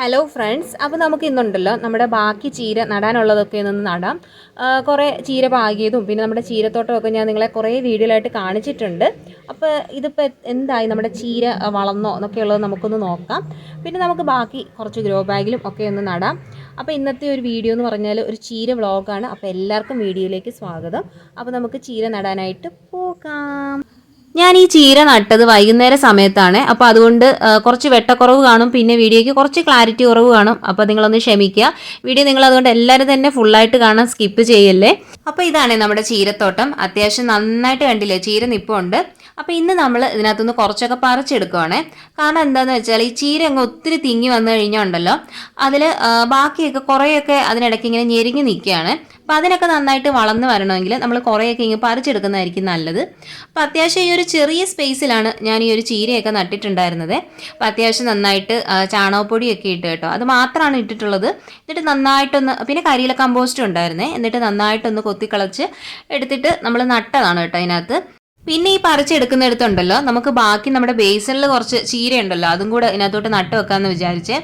Hello friends അപ്പോൾ നമുക്ക് ഇന്നുണ്ടല്ലോ നമ്മുടെ ബാക്കി ചീര നടാനുള്ളതൊക്കെ ഒന്ന് നടാം. കുറേ ചീര പാകിയതും പിന്നെ നമ്മുടെ ചീരത്തോട്ടമൊക്കെ ഞാൻ നിങ്ങളെ കുറേ വീഡിയോയിലായിട്ട് കാണിച്ചിട്ടുണ്ട്. അപ്പോൾ ഇതിപ്പോൾ എന്തായി? നമ്മുടെ ചീര വളർന്നോ എന്നൊക്കെയുള്ളത് നമുക്കൊന്ന് നോക്കാം. പിന്നെ നമുക്ക് ബാക്കി കുറച്ച് ഗ്രോ ബാഗിലും ഒക്കെ ഒന്ന് നടാം. അപ്പോൾ ഇന്നത്തെ ഒരു വീഡിയോ എന്ന് പറഞ്ഞാൽ ഒരു ചീര വ്ളോഗാണ്. അപ്പോൾ എല്ലാവർക്കും വീഡിയോയിലേക്ക് സ്വാഗതം. അപ്പോൾ നമുക്ക് ചീര നടാനായിട്ട് പോകാം. ഞാൻ ഈ ചീര നട്ടത് വൈകുന്നേര സമയത്താണ്. അപ്പോൾ അതുകൊണ്ട് കുറച്ച് വെട്ടക്കുറവ് കാണും. പിന്നെ വീഡിയോയ്ക്ക് കുറച്ച് ക്ലാരിറ്റി കുറവ് കാണും. അപ്പോൾ നിങ്ങളൊന്ന് ക്ഷമിക്കുക. വീഡിയോ നിങ്ങൾ അതുകൊണ്ട് എല്ലാവരും തന്നെ ഫുള്ളായിട്ട് കാണാൻ സ്കിപ്പ് ചെയ്യല്ലേ? അപ്പോൾ ഇതാണ് നമ്മുടെ ചീരത്തോട്ടം. അത്യാവശ്യം നന്നായിട്ട് കണ്ടില്ലേ? ചീര നിപ്പുണ്ട്. അപ്പോൾ ഇന്ന് നമ്മൾ ഇതിനകത്തുനിന്ന് കുറച്ചൊക്കെ പറിച്ചെടുക്കുവാണേ. കാരണം എന്താണെന്ന് വെച്ചാൽ ഈ ചീര അങ്ങ് ഒത്തിരി തിങ്ങി വന്നു കഴിഞ്ഞാൽ ഉണ്ടല്ലോ അതിൽ ബാക്കിയൊക്കെ കുറേയൊക്കെ അതിനിടയ്ക്ക് ഇങ്ങനെ ഞെരുങ്ങി നിൽക്കുകയാണ്. അപ്പോൾ അതിനൊക്കെ നന്നായിട്ട് വളർന്നു വരണമെങ്കിൽ നമ്മൾ കുറേയൊക്കെ ഇങ്ങനെ പറിച്ചെടുക്കുന്നതായിരിക്കും നല്ലത്. അപ്പോൾ അത്യാവശ്യം ഈ ഒരു ചെറിയ സ്പേസിലാണ് ഞാൻ ഈ ഒരു ചീരയൊക്കെ നട്ടിട്ടുണ്ടായിരുന്നത്. അപ്പോൾ അത്യാവശ്യം നന്നായിട്ട് ചാണകപ്പൊടിയൊക്കെ ഇട്ട് കേട്ടോ. അത് മാത്രമാണ് ഇട്ടിട്ടുള്ളത്. എന്നിട്ട് നന്നായിട്ടൊന്ന് പിന്നെ കരിയില കമ്പോസ്റ്റും ഉണ്ടായിരുന്നേ. എന്നിട്ട് നന്നായിട്ടൊന്ന് കൊത്തിക്കളച്ച് എടുത്തിട്ട് നമ്മൾ നട്ടതാണ് കേട്ടോ അതിനകത്ത്. പിന്നെ ഈ പറിച്ചെടുക്കുന്നിടത്തുണ്ടല്ലോ. നമുക്ക് ബാക്കി നമ്മുടെ ബേസണിൽ കുറച്ച് ചീര ഉണ്ടല്ലോ അതും കൂടെ ഇതിനകത്തോട്ട് നട്ട് വെക്കാമെന്ന് വിചാരിച്ചേ.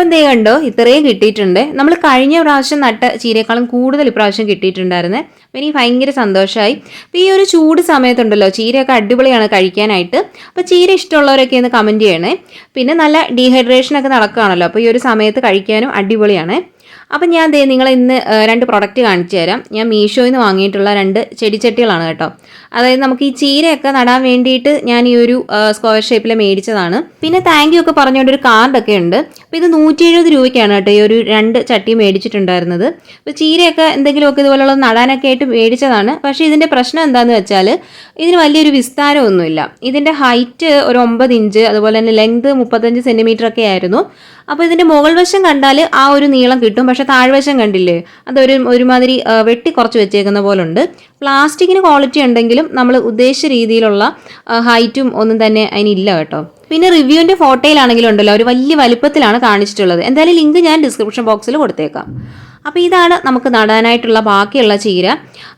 അപ്പം എന്തേ കണ്ടോ ഇത്രയും കിട്ടിയിട്ടുണ്ട്. നമ്മൾ കഴിഞ്ഞ പ്രാവശ്യം നട്ട ചീരയേക്കാളും കൂടുതൽ ഇപ്രാവശ്യം കിട്ടിയിട്ടുണ്ടായിരുന്നേ. അപ്പം എനിക്ക് ഭയങ്കര സന്തോഷമായി അപ്പോൾ ഈ ഒരു ചൂട് സമയത്തുണ്ടല്ലോ ചീരയൊക്കെ അടിപൊളിയാണ് കഴിക്കാനായിട്ട്. അപ്പോൾ ചീര ഇഷ്ടമുള്ളവരൊക്കെ ഒന്ന് കമന്റ് ചെയ്യണേ. പിന്നെ നല്ല ഡീഹൈഡ്രേഷനൊക്കെ നടക്കുകയാണല്ലോ. അപ്പോൾ ഈ ഒരു സമയത്ത് കഴിക്കാനും അടിപൊളിയാണ്. അപ്പം ഞാൻ ദേ നിങ്ങളെ ഇന്ന് രണ്ട് പ്രൊഡക്റ്റ് കാണിച്ചു തരാം. ഞാൻ മീഷോയിൽ നിന്ന് വാങ്ങിയിട്ടുള്ള രണ്ട് ചെടിച്ചട്ടികളാണ് കേട്ടോ. അതായത് നമുക്ക് ഈ ചീരയൊക്കെ നടാൻ വേണ്ടിയിട്ട് ഞാൻ ഈ ഒരു സ്ക്വയർ ഷേപ്പിൽ മേടിച്ചതാണ്. പിന്നെ താങ്ക് യു ഒക്കെ പറഞ്ഞുകൊണ്ട് ഒരു കാർഡൊക്കെ ഉണ്ട്. അപ്പോൾ ഇത് നൂറ്റി എഴുപത് രൂപയ്ക്കാണ് കേട്ടോ ഈ ഒരു രണ്ട് ചട്ടി മേടിച്ചിട്ടുണ്ടായിരുന്നത്. അപ്പോൾ ചീരയൊക്കെ എന്തെങ്കിലുമൊക്കെ ഇതുപോലുള്ള നടാനൊക്കെ ആയിട്ട് മേടിച്ചതാണ്. പക്ഷേ ഇതിന്റെ പ്രശ്നം എന്താണെന്ന് വെച്ചാൽ ഇതിന് വലിയൊരു വിസ്താരമൊന്നുമില്ല. ഇതിന്റെ ഹൈറ്റ് ഒരു ഒമ്പത് ഇഞ്ച് അതുപോലെ തന്നെ ലെങ്ത് മുപ്പത്തഞ്ച് സെന്റിമീറ്റർ ഒക്കെ ആയിരുന്നു. അപ്പോൾ ഇതിന്റെ മുകൾ വശം കണ്ടാൽ ആ ഒരു നീളം കിട്ടും. പക്ഷേ താഴ്വശം കണ്ടില്ലേ? അതൊരു ഒരുമാതിരി വെട്ടി കുറച്ച് വെച്ചേക്കുന്ന പോലെ ഉണ്ട് പ്ലാസ്റ്റിക്കിന് ക്വാളിറ്റി ഉണ്ടെങ്കിലും നമ്മൾ ഉദ്ദേശിച്ച രീതിയിലുള്ള ഹൈറ്റും ഒന്നും തന്നെ അതിനില്ല കേട്ടോ. പിന്നെ റിവ്യൂവിന്റെ ഫോട്ടോയിലാണെങ്കിലും ഉണ്ടല്ലോ ഒരു വലിയ വലിപ്പത്തിലാണ് കാണിച്ചിട്ടുള്ളത്. എന്തായാലും ലിങ്ക് ഞാൻ ഡിസ്ക്രിപ്ഷൻ ബോക്സിൽ കൊടുത്തേക്കാം. അപ്പോൾ ഇതാണ് നമുക്ക് നടാനായിട്ടുള്ള ബാക്കിയുള്ള ചീര.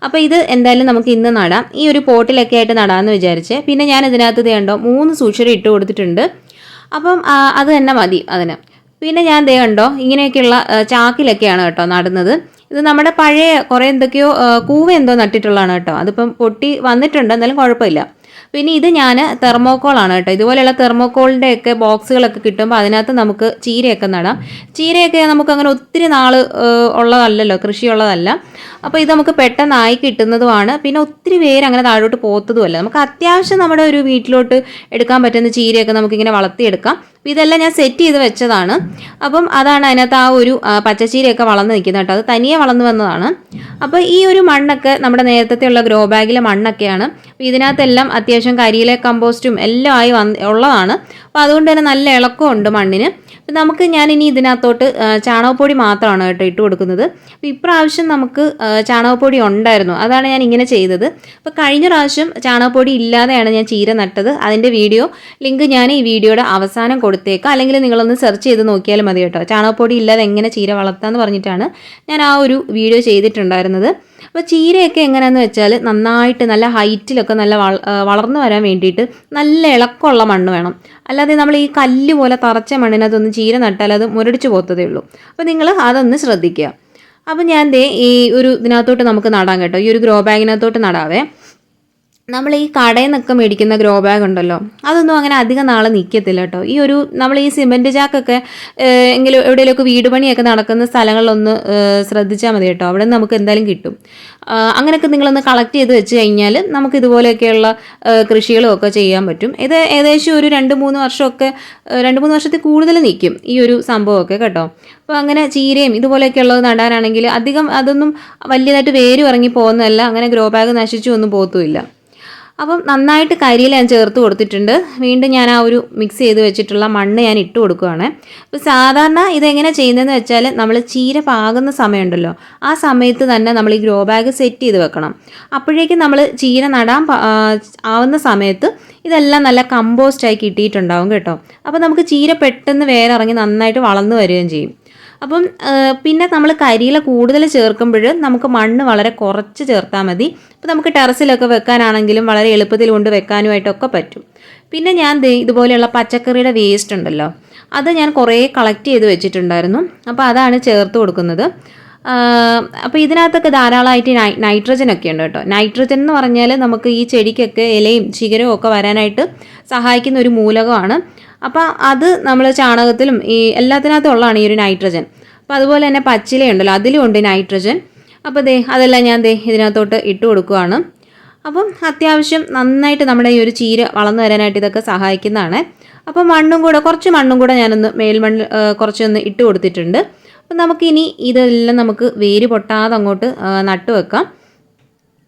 അപ്പോൾ ഇത് എന്തായാലും നമുക്ക് ഇന്ന് നടാം. ഈ ഒരു പോട്ടിലൊക്കെ ആയിട്ട് നടാമെന്ന് വിചാരിച്ച്. പിന്നെ ഞാൻ ഇതിനകത്ത് ദേണ്ടോ മൂന്ന് സൂക്ഷിര ഇട്ട് കൊടുത്തിട്ടുണ്ട്. അപ്പം അത് തന്നെ മതി അതിന്. പിന്നെ ഞാൻ ദേ കണ്ടോ ഇങ്ങനെയൊക്കെയുള്ള ചാക്കിലൊക്കെയാണ് കേട്ടോ നടുന്നത്. ഇത് നമ്മുടെ പഴയ കുറേ എന്തൊക്കെയോ കൂവ എന്തോ നട്ടിട്ടുള്ളതാണ് കേട്ടോ. അതിപ്പം പൊട്ടി വന്നിട്ടുണ്ട് എന്തായാലും കുഴപ്പമില്ല. പിന്നെ ഇത് ഞാൻ തെർമോക്കോളാണ് കേട്ടോ. ഇതുപോലെയുള്ള തെർമോക്കോളിന്റെ ഒക്കെ ബോക്സുകളൊക്കെ കിട്ടുമ്പോൾ അതിനകത്ത് നമുക്ക് ചീരയൊക്കെ നടാം. ചീരയൊക്കെ നമുക്ക് അങ്ങനെ ഒത്തിരി നാൾ ഉള്ളതല്ലല്ലോ കൃഷിയുള്ളതല്ല. അപ്പോൾ ഇത് നമുക്ക് പെട്ടെന്നായി കിട്ടുന്നതുമാണ്. പിന്നെ ഒത്തിരി പേര് അങ്ങനെ താഴോട്ട് പോത്തതുമല്ല. നമുക്ക് അത്യാവശ്യം നമ്മുടെ ഒരു വീട്ടിലോട്ട് എടുക്കാൻ പറ്റുന്ന ചീരയൊക്കെ നമുക്കിങ്ങനെ വളർത്തിയെടുക്കാം. അപ്പോൾ ഇതെല്ലാം ഞാൻ സെറ്റ് ചെയ്ത് വെച്ചതാണ്. അപ്പം അതാണ് അതിനകത്ത് ആ ഒരു പച്ചച്ചീരയൊക്കെ വളർന്ന് നിൽക്കുന്നത് കേട്ടോ. അത് തനിയെ വളർന്നു വന്നതാണ്. അപ്പോൾ ഈ ഒരു മണ്ണൊക്കെ നമ്മുടെ നേരത്തെ ഉള്ള ഗ്രോ ബാഗിലെ മണ്ണൊക്കെയാണ്. അപ്പോൾ ഇതിനകത്തെല്ലാം അത്യാവശ്യം കരിയിലെ കമ്പോസ്റ്റും എല്ലാം ആയി വന്ന് ഉള്ളതാണ്. അപ്പോൾ അതുകൊണ്ട് തന്നെ നല്ല ഇളക്കമുണ്ട് മണ്ണിന്. അപ്പം നമുക്ക് ഞാൻ ഇനി ഇതിനകത്തോട്ട് ചാണകപ്പൊടി മാത്രമാണ് കേട്ടോ ഇട്ട് കൊടുക്കുന്നത്. അപ്പോൾ ഇപ്രാവശ്യം നമുക്ക് ചാണകപ്പൊടി ഉണ്ടായിരുന്നു. അതാണ് ഞാൻ ഇങ്ങനെ ചെയ്തത്. അപ്പോൾ കഴിഞ്ഞ പ്രാവശ്യം ചാണകപ്പൊടി ഇല്ലാതെയാണ് ഞാൻ ചീര നട്ടത്. അതിന്റെ വീഡിയോ ലിങ്ക് ഞാൻ ഈ വീഡിയോയുടെ അവസാനം കൊടുത്തേക്കാം. അല്ലെങ്കിൽ നിങ്ങളൊന്ന് സെർച്ച് ചെയ്ത് നോക്കിയാലും മതി കേട്ടോ. ചാണകപ്പൊടി ഇല്ലാതെ എങ്ങനെ ചീര വളർത്താമെന്ന് പറഞ്ഞിട്ടാണ് ഞാൻ ആ ഒരു വീഡിയോ ചെയ്തിട്ടുണ്ടായിരുന്നത്. അപ്പോൾ ചീരയൊക്കെ എങ്ങനെയാണെന്ന് വെച്ചാൽ നന്നായിട്ട് നല്ല ഹൈറ്റിലൊക്കെ നല്ല വളർന്നു വരാൻ വേണ്ടിയിട്ട് നല്ല ഇളക്കമുള്ള മണ്ണ് വേണം. അല്ലാതെ നമ്മൾ ഈ കല്ല് പോലെ തറച്ച മണ്ണിനകത്തൊന്ന് ചീര നട്ടാൽ അത് മുരടിച്ച് പോത്തതേ ഉള്ളൂ. അപ്പോൾ നിങ്ങൾ അതൊന്ന് ശ്രദ്ധിക്കുക. അപ്പോൾ ഞാൻ ദേ ഈ ഒരു ഇതിനകത്തോട്ട് നമുക്ക് നടാം കേട്ടോ. ഈ ഒരു ഗ്രോ ബാഗിനകത്തോട്ട് നടാവേ. നമ്മൾ ഈ കടയിൽ നിന്നൊക്കെ മേടിക്കുന്ന ഗ്രോ ബാഗ് ഉണ്ടല്ലോ അതൊന്നും അങ്ങനെ അധികം നാളെ നിൽക്കത്തില്ല കേട്ടോ. ഈ ഒരു നമ്മൾ ഈ സിമെന്റ് ചാക്കൊക്കെ എങ്കിലും എവിടെയെങ്കിലുമൊക്കെ വീട് പണിയൊക്കെ നടക്കുന്ന സ്ഥലങ്ങളിലൊന്ന് ശ്രദ്ധിച്ചാൽ മതി കേട്ടോ. അവിടെ നമുക്ക് എന്തായാലും കിട്ടും. അങ്ങനെയൊക്കെ നിങ്ങളൊന്ന് കളക്ട് ചെയ്ത് വെച്ച് കഴിഞ്ഞാൽ നമുക്ക് ഇതുപോലെയൊക്കെയുള്ള കൃഷികളും ഒക്കെ ചെയ്യാൻ പറ്റും. ഇത് ഏകദേശം ഒരു രണ്ട് മൂന്ന് വർഷമൊക്കെ രണ്ട് മൂന്ന് വർഷത്തിൽ കൂടുതൽ നിൽക്കും ഈ ഒരു സംഭവമൊക്കെ കേട്ടോ. അപ്പോൾ അങ്ങനെ ചീരയും ഇതുപോലെയൊക്കെയുള്ളത് നടാനാണെങ്കിൽ അധികം അതൊന്നും വലിയതായിട്ട് വേര് ഇറങ്ങി പോകുന്നതല്ല അങ്ങനെ ഗ്രോ ബാഗ് നശിച്ചു ഒന്നും പോത്തുമില്ല അപ്പം നന്നായിട്ട് കരിയിൽ ഞാൻ ചേർത്ത് കൊടുത്തിട്ടുണ്ട്. വീണ്ടും ഞാൻ ആ ഒരു മിക്സ് ചെയ്ത് വെച്ചിട്ടുള്ള മണ്ണ് ഞാൻ ഇട്ട് കൊടുക്കുകയാണ് അപ്പോൾ സാധാരണ ഇതെങ്ങനെ ചെയ്യുന്നതെന്ന് വെച്ചാൽ നമ്മൾ ചീര പാകുന്ന സമയമുണ്ടല്ലോ. ആ സമയത്ത് തന്നെ നമ്മൾ ഈ ഗ്രോ ബാഗ് സെറ്റ് ചെയ്ത് വെക്കണം. അപ്പോഴേക്കും നമ്മൾ ചീര നടാൻ ആവുന്ന സമയത്ത് ഇതെല്ലാം നല്ല കമ്പോസ്റ്റായി കിട്ടിയിട്ടുണ്ടാവും കേട്ടോ. അപ്പോൾ നമുക്ക് ചീര പെട്ടെന്ന് വേറെ ഇറങ്ങി നന്നായിട്ട് വളർന്നു വരികയും ചെയ്യും. അപ്പം പിന്നെ നമ്മൾ കരിയില കൂടുതൽ ചേർക്കുമ്പോൾ നമുക്ക് മണ്ണ് വളരെ കുറച്ച് ചേർത്താൽ മതി. അപ്പോൾ നമുക്ക് ടെറസിലൊക്കെ വെക്കാനാണെങ്കിലും വളരെ എളുപ്പത്തിൽ കൊണ്ട് വെക്കാനുമായിട്ടൊക്കെ പറ്റും. പിന്നെ ഞാൻ ഇതുപോലെയുള്ള പച്ചക്കറിയുടെ വേസ്റ്റ് ഉണ്ടല്ലോ അത് ഞാൻ കുറേ കളക്ട് ചെയ്ത് വെച്ചിട്ടുണ്ടായിരുന്നു. അപ്പോൾ അതാണ് ചേർത്ത് കൊടുക്കുന്നത്. അപ്പോൾ ഇതിനകത്തൊക്കെ ധാരാളമായിട്ട് നൈട്രജൻ ഒക്കെ ഉണ്ട് കേട്ടോ. നൈട്രജൻ എന്ന് പറഞ്ഞാൽ നമുക്ക് ഈ ചെടിക്കൊക്കെ ഇലയും ചികരവും ഒക്കെ വരാനായിട്ട് സഹായിക്കുന്ന ഒരു മൂലകമാണ്. അപ്പോൾ അത് നമ്മൾ ചാണകത്തിലും ഈ എല്ലാത്തിനകത്തും ഉള്ളതാണ് ഈ ഒരു നൈട്രജൻ. അപ്പോൾ അതുപോലെ തന്നെ പച്ചിലയുണ്ടല്ലോ അതിലും ഉണ്ട് നൈട്രജൻ. അപ്പോൾ ദേ അതെല്ലാം ഞാൻ ദേ ഇതിനകത്തോട്ട് ഇട്ട് കൊടുക്കുകയാണ് അപ്പം അത്യാവശ്യം നന്നായിട്ട് നമ്മുടെ ഈ ഒരു ചീര വളർന്നു വരാനായിട്ട് ഇതൊക്കെ സഹായിക്കുന്നതാണ്. അപ്പോൾ മണ്ണും കൂടെ കുറച്ച് മണ്ണും കൂടെ ഞാനൊന്ന് മേൽമണ്ണിൽ കുറച്ചൊന്ന് ഇട്ട് കൊടുത്തിട്ടുണ്ട്. അപ്പം നമുക്കിനി ഇതെല്ലാം നമുക്ക് വേര് പൊട്ടാതെ അങ്ങോട്ട് നട്ടു വെക്കാം.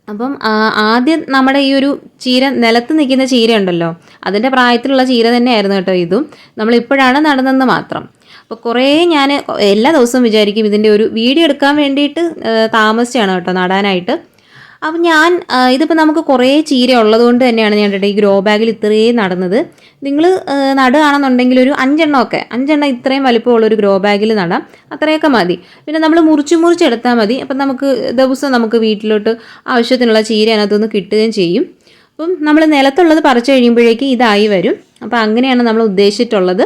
അപ്പം ആദ്യം നമ്മുടെ ഈ ഒരു ചീര നിലത്ത് നിൽക്കുന്ന ചീര ഉണ്ടല്ലോ അതിന്റെ പ്രായത്തിലുള്ള ചീര തന്നെയായിരുന്നു കേട്ടോ ഇതും. നമ്മളിപ്പോഴാണ് നടന്നെന്ന് മാത്രം. അപ്പോൾ കുറേ ഞാൻ എല്ലാ ദിവസവും വിചാരിക്കും ഇതിന്റെ ഒരു വീഡിയോ എടുക്കാൻ വേണ്ടിയിട്ട് താമസിച്ചാണ് കേട്ടോ നടാനായിട്ട്. അപ്പം ഞാൻ ഇതിപ്പോൾ നമുക്ക് കുറേ ചീര ഉള്ളതുകൊണ്ട് തന്നെയാണ് ഞാൻ ഈ ഗ്രോ ബാഗിൽ ഇത്രയും നടന്നത്. നിങ്ങൾ നടുകയാണെന്നുണ്ടെങ്കിൽ ഒരു അഞ്ചെണ്ണമൊക്കെ അഞ്ചെണ്ണം ഇത്രയും വലിപ്പമുള്ള ഒരു ഗ്രോ ബാഗിൽ നടാം. അത്രയൊക്കെ മതി. പിന്നെ നമ്മൾ മുറിച്ച് മുറിച്ചെടുത്താൽ മതി. അപ്പം നമുക്ക് ദിവസം നമുക്ക് വീട്ടിലോട്ട് ആവശ്യത്തിനുള്ള ചീര അതിനകത്തുനിന്ന് കിട്ടുകയും ചെയ്യും. അപ്പം നമ്മൾ നിലത്തുള്ളത് പറിച്ചു കഴിയുമ്പോഴേക്കും ഇതായി വരും. അപ്പം അങ്ങനെയാണ് നമ്മൾ ഉദ്ദേശിച്ചിട്ടുള്ളത്.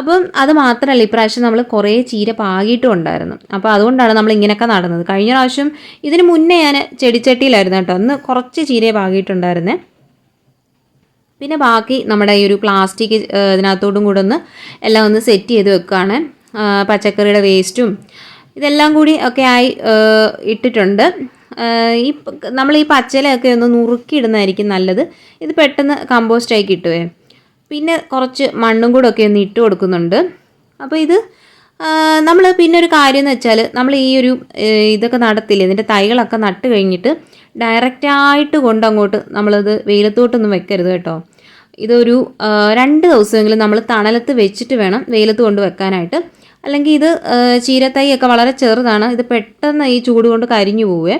അപ്പം അത് മാത്രമല്ല ഇപ്രാവശ്യം നമ്മൾ കുറേ ചീര പാകിയിട്ടും ഉണ്ടായിരുന്നു അപ്പോൾ അതുകൊണ്ടാണ് നമ്മൾ ഇങ്ങനെയൊക്കെ നടന്നത്. കഴിഞ്ഞ പ്രാവശ്യം ഇതിന് മുന്നേ ഞാൻ ചെടിച്ചട്ടിയിലായിരുന്നു കേട്ടോ. അന്ന് കുറച്ച് ചീരയെ പാകിയിട്ടുണ്ടായിരുന്നേ. പിന്നെ ബാക്കി നമ്മുടെ ഈ ഒരു പ്ലാസ്റ്റിക് ഇതിനകത്തോടും കൂടെ ഒന്ന് എല്ലാം ഒന്ന് സെറ്റ് ചെയ്ത് വെക്കുകയാണ് പച്ചക്കറിയുടെ വേസ്റ്റും ഇതെല്ലാം കൂടി ഒക്കെ ആയി ഇട്ടിട്ടുണ്ട്. ഈ നമ്മൾ ഈ പച്ചിലയൊക്കെ ഒന്ന് നുറുക്കി ഇടുന്നതായിരിക്കും നല്ലത്. ഇത് പെട്ടെന്ന് കമ്പോസ്റ്റായി കിട്ടുവേ. പിന്നെ കുറച്ച് മണ്ണും കൂടെ ഒക്കെ ഒന്ന് ഇട്ട് കൊടുക്കുന്നുണ്ട്. അപ്പോൾ ഇത് നമ്മൾ പിന്നെ ഒരു കാര്യം എന്ന് വെച്ചാൽ നമ്മൾ ഈ ഒരു ഇതൊക്കെ നടത്തില്ലേ ഇതിന്റെ തൈകളൊക്കെ നട്ട് കഴിഞ്ഞിട്ട് ഡയറക്റ്റായിട്ട് കൊണ്ടങ്ങോട്ട് നമ്മളത് വെയിലത്തോട്ടൊന്നും വെക്കരുത് കേട്ടോ. ഇതൊരു രണ്ട് ദിവസമെങ്കിലും നമ്മൾ തണലത്ത് വെച്ചിട്ട് വേണം വെയിലത്ത് കൊണ്ട് വെക്കാനായിട്ട്. അല്ലെങ്കിൽ ഇത് ചീരത്തൈയൊക്കെ വളരെ ചെറുതാണ് ഇത് പെട്ടെന്ന് ഈ ചൂട് കൊണ്ട് കരിഞ്ഞു പോവേ.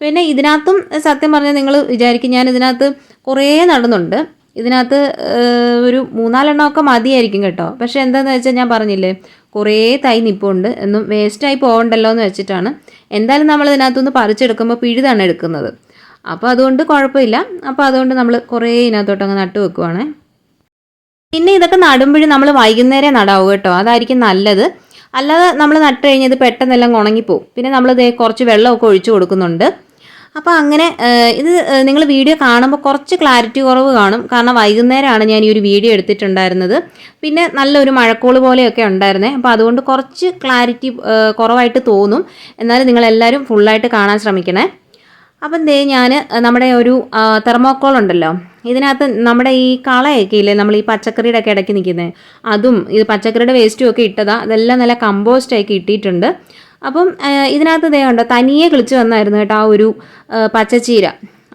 പിന്നെ ഇതിനകത്തും സത്യം പറഞ്ഞാൽ നിങ്ങൾ വിചാരിക്കും ഞാൻ ഇതിനകത്ത് കുറേ നടന്നുണ്ട്. ഇതിനകത്ത് ഒരു മൂന്നാലെണ്ണമൊക്കെ മതിയായിരിക്കും കേട്ടോ. പക്ഷേ എന്താണെന്ന് വെച്ചാൽ ഞാൻ പറഞ്ഞില്ലേ കുറേ തൈ നിപ്പുണ്ട്. എന്നും വേസ്റ്റായി പോകണ്ടല്ലോ എന്ന് വെച്ചിട്ടാണ്. എന്തായാലും നമ്മൾ ഇതിനകത്തുനിന്ന് പറിച്ചെടുക്കുമ്പോൾ പിഴുതാണ് എടുക്കുന്നത്. അപ്പോൾ അതുകൊണ്ട് കുഴപ്പമില്ല. അപ്പോൾ അതുകൊണ്ട് നമ്മൾ കുറേ ഇതിനകത്തോട്ട് അങ്ങ് നട്ടു വെക്കുവാണേ. പിന്നെ ഇതൊക്കെ നടുമ്പോഴും നമ്മൾ വൈകുന്നേരം നടാവൂ കേട്ടോ. അതായിരിക്കും നല്ലത്. അല്ലാതെ നമ്മൾ നട്ട് കഴിഞ്ഞാൽ പെട്ടെന്നെല്ലാം ഉണങ്ങിപ്പോവും. പിന്നെ നമ്മൾ ദേ കുറച്ച് വെള്ളമൊക്കെ ഒഴിച്ചു കൊടുക്കുന്നുണ്ട്. അപ്പോൾ അങ്ങനെ ഇത് നിങ്ങൾ വീഡിയോ കാണുമ്പോൾ കുറച്ച് ക്ലാരിറ്റി കുറവ് കാണും. കാരണം വൈകുന്നേരമാണ് ഞാൻ ഈ ഒരു വീഡിയോ എടുത്തിട്ടുണ്ടായിരുന്നത്. പിന്നെ നല്ലൊരു മഴക്കോൾ പോലെയൊക്കെ ഉണ്ടായിരുന്നേ. അപ്പോൾ അതുകൊണ്ട് കുറച്ച് ക്ലാരിറ്റി കുറവായിട്ട് തോന്നും. എന്നാലും നിങ്ങളെല്ലാവരും ഫുള്ളായിട്ട് കാണാൻ ശ്രമിക്കണേ. അപ്പം ദേ ഞാൻ നമ്മുടെ ഒരു തെർമോക്കോൾ ഉണ്ടല്ലോ. ഇതിനകത്ത് നമ്മുടെ ഈ കളയൊക്കെ ഇല്ലേ നമ്മൾ ഈ പച്ചക്കറിയുടെ ഒക്കെ ഇടയ്ക്ക് നിൽക്കുന്നത് അതും ഇത് പച്ചക്കറിയുടെ വേസ്റ്റും ഒക്കെ ഇട്ടതാ. അതെല്ലാം നല്ല കമ്പോസ്റ്റ് കിട്ടിയിട്ടുണ്ട്. അപ്പം ഇതിനകത്ത് ദേ ഉണ്ടോ തനിയെ കിളിച്ച് വന്നായിരുന്നു കേട്ടോ ആ ഒരു പച്ചച്ചീര.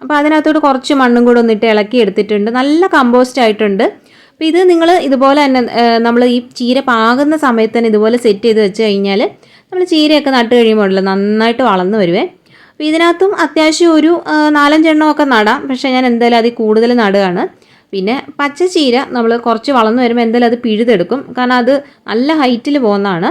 അപ്പോൾ അതിനകത്തോട്ട് കുറച്ച് മണ്ണും കൂടെ ഒന്നിട്ട് ഇളക്കി എടുത്തിട്ടുണ്ട്. നല്ല കമ്പോസ്റ്റ് ആയിട്ടുണ്ട്. അപ്പോൾ ഇത് നിങ്ങൾ ഇതുപോലെ തന്നെ നമ്മൾ ഈ ചീര പാകുന്ന സമയത്ത് തന്നെ ഇതുപോലെ സെറ്റ് ചെയ്ത് വെച്ച് കഴിഞ്ഞാൽ നമ്മൾ ചീരയൊക്കെ നട്ട് കഴിയുമ്പോൾ ഉണ്ടല്ലോ നന്നായിട്ട് വളർന്നു വരുവേ. അപ്പോൾ ഇതിനകത്തും അത്യാവശ്യം ഒരു നാലഞ്ചെണ്ണം ഒക്കെ നടാം. പക്ഷേ ഞാൻ എന്തായാലും അതിൽ കൂടുതൽ നടുകയാണ്. പിന്നെ പച്ച ചീര നമ്മൾ കുറച്ച് വളർന്നു വരുമ്പോൾ എന്തായാലും അത് പിഴുതെടുക്കും. കാരണം അത് നല്ല ഹൈറ്റിൽ പോകുന്നതാണ്.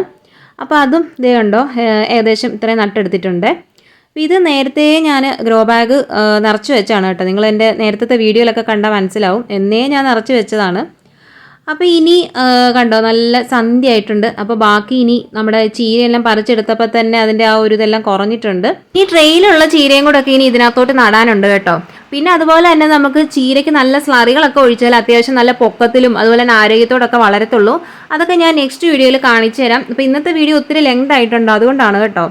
അപ്പോൾ അതും കണ്ടോ ഏ- ഏകദേശം ഇത്രയും നട്ടെടുത്തിട്ടുണ്ട്. അപ്പോൾ ഇത് നേരത്തെ ഞാൻ ഗ്രോ ബാഗ് നിറച്ച് വെച്ചാണ് കേട്ടോ. നിങ്ങൾ എന്റെ നേരത്തെ വീഡിയോയിലൊക്കെ കണ്ടാൽ മനസ്സിലാവും. എന്നേ ഞാൻ നിറച്ച് വെച്ചതാണ്. അപ്പോൾ ഇനി കണ്ടോ നല്ല സന്ധ്യ ആയിട്ടുണ്ട് അപ്പോൾ ബാക്കി ഇനി നമ്മുടെ ചീരയെല്ലാം പറിച്ചെടുത്തപ്പോൾ തന്നെ അതിന്റെ ആ ഒരു ഇതെല്ലാം കുറഞ്ഞിട്ടുണ്ട്. ഈ ട്രെയിലുള്ള ചീരയും കൂടെ ഒക്കെ ഇനി ഇതിനകത്തോട്ട് നടാനുണ്ട് കേട്ടോ. പിന്നെ അതുപോലെ തന്നെ നമുക്ക് ചീരയ്ക്ക് നല്ല സ്ലറികളൊക്കെ ഒഴിച്ചാൽ അത്യാവശ്യം നല്ല പൊക്കത്തിലും അതുപോലെ തന്നെ ആരോഗ്യത്തോടൊക്കെ വളരത്തുള്ളൂ. അതൊക്കെ ഞാൻ നെക്സ്റ്റ് വീഡിയോയിൽ കാണിച്ചു തരാം അപ്പോൾ ഇന്നത്തെ വീഡിയോ ഒത്തിരി ലെങ്ത് ആയിട്ടുണ്ട്? അതുകൊണ്ടാണ് കേട്ടോ.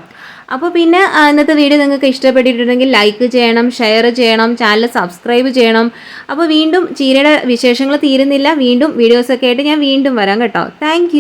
അപ്പോൾ പിന്നെ ഇന്നത്തെ വീഡിയോ നിങ്ങൾക്ക് ഇഷ്ടപ്പെട്ടിട്ടുണ്ടെങ്കിൽ ലൈക്ക് ചെയ്യണം ഷെയർ ചെയ്യണം ചാനൽ സബ്സ്ക്രൈബ് ചെയ്യണം. അപ്പോൾ വീണ്ടും ചീരയുടെ വിശേഷങ്ങൾ തീരുന്നില്ല. വീണ്ടും വീഡിയോസൊക്കെ ആയിട്ട് ഞാൻ വീണ്ടും വരാം കേട്ടോ. താങ്ക്